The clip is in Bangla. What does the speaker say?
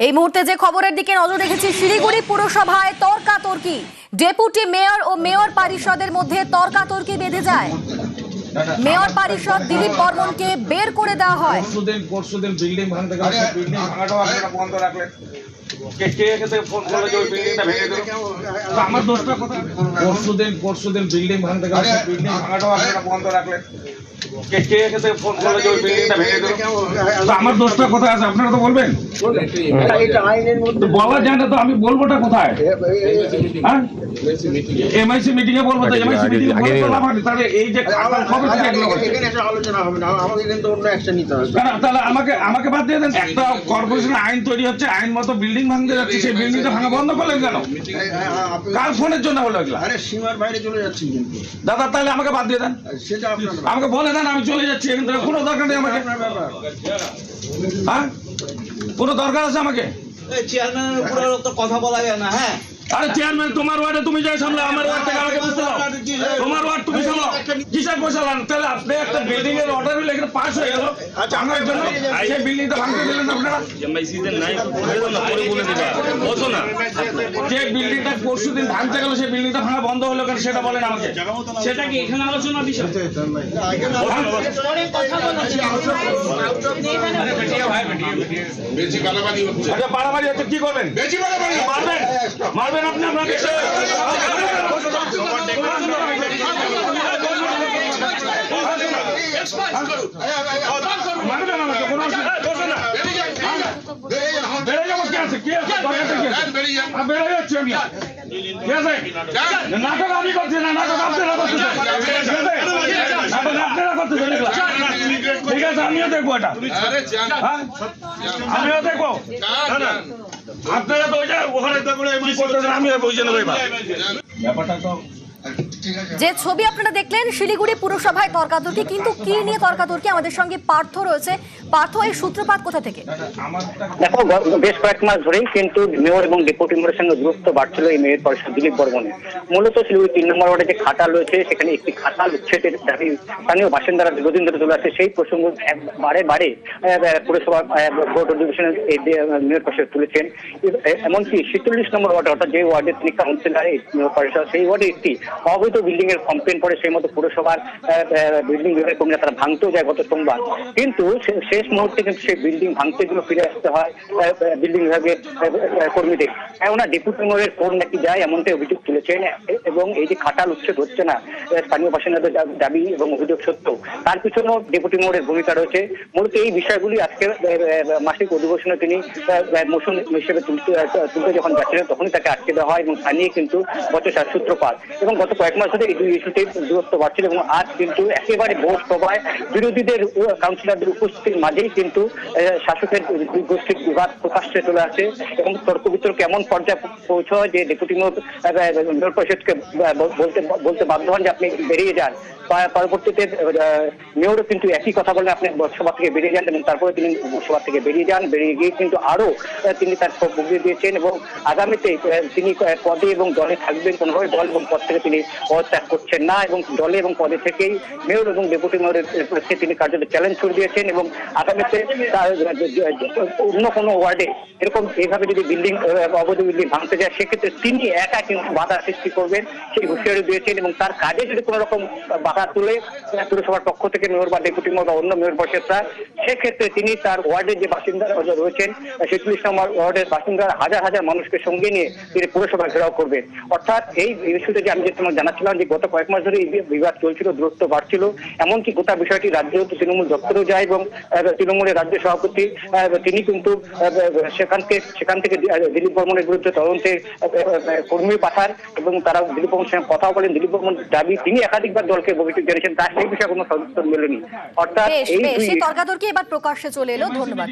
এই মুহূর্তে যে খবরের দিকে নজর রেখেছি, শিলিগুড়ি পুরসভায় তর্কাতর্কি। ডেপুটি মেয়র ও মেয়র পরিষদের মধ্যে তর্কাতর্কি বেঁধে যায়। মেয়র পরিষদ দিলীপ বর্মনকে বের করে দেওয়া হয়। বিল্ডিং বিল্ডিং আপনারা বন্ধ রাখলেন। ফোন যে বিল্ডিংটা ভেঙে আমার দোষটা কোথায়? পরশুদিন পরশুদিন বিল্ডিং ভাঙতে গেলে বিল্ডিং ভাঙাটাও আপনারা বন্ধ রাখলেন। কে কে এসে ফোন করল যে ওই বিল্ডিংটা ভেঙে দিল তো আমার দোষটা কোথায় আছে আপনারা তো বলবেন এটা আইনের তো বলা যায় না তো আমি বলবোটা কোথায় হ্যাঁ এমআইসি মিটিং এ বলব তো এমআইসি মিটিং এ বলব লাভ হবে। তাহলে এই যে খাতা কবে থেকে এগুলো এখানে একটা আলোচনা হবে না আমাকে কিন্তু অন্য অ্যাকশন নিতে হবে না, না, তাহলে আমাকে আমাকে বাদ দিয়ে দেন একটা কর্পোরেশনের আইন তৈরি হচ্ছে আইন মতো বিল্ডিং ভাঙতে যাচ্ছে সেই বিল্ডিংটা ভাঙা বন্ধ করলেন কেন কার ফোনের জন্য হলো এগুলা আরে সীমার বাইরে চলে যাচ্ছেন কিন্তু দাদা তাহলে আমাকে বাদ দিয়ে দেন সেটা আমাকে বলে দেন আমি চলে যাচ্ছি, এখান থেকে কোনো দরকার নেই আমাকে। হ্যাঁ? কোনো দরকার আছে আমাকে? চেয়ারম্যানের উপরে তো কথা বলা যায় না হ্যাঁ? আরে চেয়ারম্যান তোমার ওয়ার্ডে তুমি যাই সামলে আমার ওয়ার্ড থেকে আমাকে বুঝতে দাও। তোমার ওয়ার্ড তুমি সামলাও কিসের পয়সা লান তাহলে আপনি একটা বিল্ডিং এর অর্ডার হলে এখানে পাস হয়ে গেল। ভাঙার জন্য সেই বিল্ডিংটা ভাঙতে দিলেন আপনারা। না। যে বিল্ডিংটা পরশু দিন ভাঙতে গেল সেই বিল্ডিংটা ভাঙা বন্ধ হলো কেন সেটা বলেন আমাকে। সেটা কি এখানে আলোচনা বিষয়? আচ্ছা বাড়াবাড়ি হচ্ছে কি করবেন? মারবেন? মারবেন? আপনি আপনার আমাকে কোনো অসুবিধা নাটক আমি করছি না নাটক করতেছেন নাটক করতেছেন ঠিক আছে আমিও দেখব এটা। হ্যাঁ? আমিও দেখব। আপনারা তো ওখানে জন্য ব্যাপারটা তো যে ছবি আপনারা দেখলেন শিলিগুড়ি পুরসভায় তর্কাতর্কি কিন্তু কি নিয়ে তর্কাতর্কি? আমাদের সঙ্গে পার্থ রয়েছে। পার্থ এর সূত্রপাত কোথা থেকে? দেখো বেশ কয়েক মাস ধরেই কিন্তু মেয়র এবং ডেপুটি মেয়রের সঙ্গে দূরত্ব বাড়ছিল এই মেয়র পরিষদ দিলীপ বর্মনের মূলত শিলিগুড়ি তিন নম্বর ওয়ার্ডে যে খাটাল রয়েছে, সেখানে একটি খাটাল উচ্ছেদের দাবি স্থানীয় বাসিন্দারা দীর্ঘদিন ধরে চলে আসছে। সেই প্রসঙ্গ বারে বারে পুরসভা বোর্ড অধিবেশনের এই মেয়র পরিষদ তুলেছেন। এমনকি ছেচল্লিশ নম্বর ওয়ার্ড, অর্থাৎ যে ওয়ার্ডে তিনি কাউন্সিলর এই মেয়র পরিষদ, সেই ওয়ার্ডে একটি অবৈধ বিল্ডিং এর কমপ্লেন পড়ে, সেই মতো পুরসভার বিল্ডিং বিভাগের কর্মীরা তারা ভাঙতেও যায় গত সোমবার। কিন্তু সে- শেষ মুহূর্তে কিন্তু সেই বিল্ডিং ভাঙতে গুলো ফিরে আসতে হয় বিল্ডিং বিভাগের কর্মীদের। কেননা ডেপুটি মেয়রের ফোন নাকি যায় এমনটাই অভিযোগ তুলেছেন এবং এই যে খাটাল উচ্ছেদ হচ্ছে না স্থানীয় বাসিন্দাদের দাবি এবং অভিযোগ সত্য। তার পিছনেও ডেপুটি মেয়রের ভূমিকা রয়েছে। মূলত এই বিষয়গুলি আজকে মাসিক অধিবেশনে তিনি মোশন হিসেবে তুলতে যখন যাচ্ছিলেন, তখনই তাকে আটকে দেওয়া হয় এবং তা নিয়ে কিন্তু বচসার সূত্রপাত। এবং গত কয়েক মাস ধরে এই দুই ইস্যুতে দূরত্ব বাড়ছিল এবং আজ কিন্তু একেবারে ভোট সভায় বিরোধীদের কাউন্সিলরদের উপস্থিতির মাঝেই কিন্তু শাসকের গোষ্ঠীর বিবাদ প্রকাশ্যে চলে আসে এবং তর্ক বিতর্ক এমন পর্যায়ে পৌঁছয় যে ডেপুটি মেয়র পরিষদকে বলতে বলতে বাধ্য হন যে আপনি বেরিয়ে যান। পরবর্তীতে মেয়রও কিন্তু একই কথা বলেন আপনি সভা থেকে বেরিয়ে যান এবং তারপরে তিনি সভা থেকে বেরিয়ে যান। বেরিয়ে গিয়ে কিন্তু আরও তিনি তার ক্ষোভ বুঝিয়ে দিয়েছেন এবং আগামীতে তিনি পদে এবং দলে থাকবেন, কোনোভাবে দল এবং পদ থেকে তিনি পদত্যাগ করছেন না এবং দলে এবং পদে থেকেই মেয়র এবং ডেপুটি মেয়রের তিনি কার্যত চ্যালেঞ্জ করে দিয়েছেন এবং আগামীতে অন্য কোনো ওয়ার্ডে এরকম এইভাবে যদি বিল্ডিং অবৈধ বিল্ডিং ভাঙতে যায়, সেক্ষেত্রে তিনি একা কিন্তু বাধা সৃষ্টি করবেন, সেই হুঁশিয়ারি দিয়েছেন এবং তার কাজে যদি কোনো রকম বাধা তুলে পুরসভার পক্ষ থেকে মেয়র বা ডেপুটি মেয়র বা অন্য মেয়র পরিষদরা সেক্ষেত্রে তিনি তার ওয়ার্ডের যে বাসিন্দা রয়েছেন ছেচল্লিশ নম্বর ওয়ার্ডের বাসিন্দার হাজার হাজার মানুষকে সঙ্গে নিয়ে তিনি পুরসভা ঘেরাও করবেন। অর্থাৎ এই ইস্যুতে যে আমি যে তোমাকে জানাচ্ছিলাম যে গত কয়েক মাস ধরে এই বিবাদ চলছিল, দূরত্ব বাড়ছিল, এমনকি গোটা বিষয়টি রাজ্য তৃণমূল দপ্তরেও যায় এবং তৃণমূলের রাজ্য সভাপতি আহ, তিনি কিন্তু আহ, সেখান থেকে সেখান থেকে দিলীপ বর্মনের বিরুদ্ধে তদন্তে কর্মী পাঠান এবং তারা দিলীপ বর্মনের সঙ্গে কথা বলেন। দিলীপ বর্মন দাবি তিনি একাধিকবার দলকে অভিযোগ জানিয়েছেন তার সেই বিষয়ে কোনো সদস্য মেলেনি। অর্থাৎ এই দুই তর্কাতর্কি এবার প্রকাশ্যে চলে এলো। ধন্যবাদ